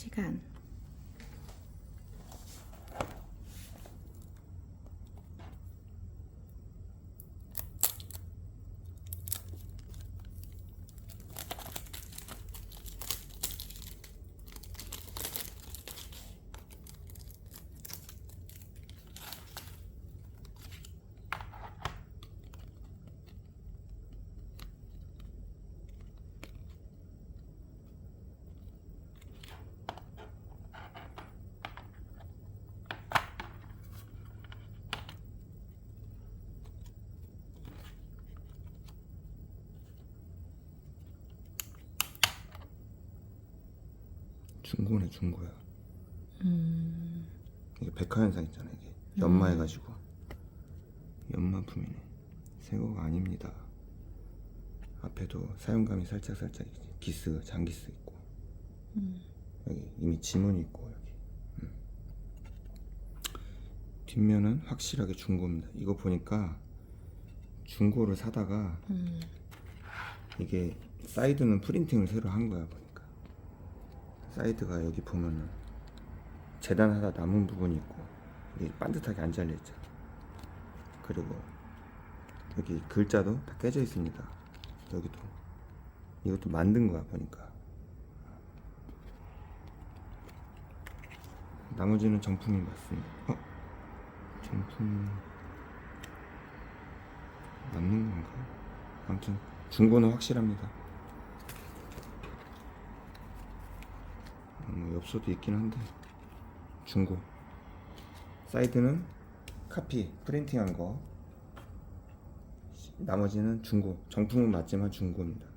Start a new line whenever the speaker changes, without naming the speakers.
시간
중고네 중고야.
음,
이게 백화 현상 있잖아 이게 연마해가지고 연마품이네. 새거가 아닙니다. 앞에도 사용감이 살짝 살짝 기스 장기스 있고
음.
여기 이미 지문이 있고 여기 음. 뒷면은 확실하게 중고입니다. 이거 보니까 중고를 사다가
음.
이게 사이드는 프린팅을 새로 한 거야 보니까 사이드가 여기 보면은 재단하다 남은 부분이 있고 이게 반듯하게 안 잘려 있잖아 그리고 여기 글자도 다 깨져 있습니다 여기도 이것도 만든 거야 보니까 나머지는 정품이 맞습니다 어? 정품 맞는 건가? 아무튼 중고는 확실합니다. 어, 뭐 엽서도 있긴 한데 중고. 사이드는 카피 프린팅한 거. 나머지는 중고. 정품은 맞지만 중고입니다.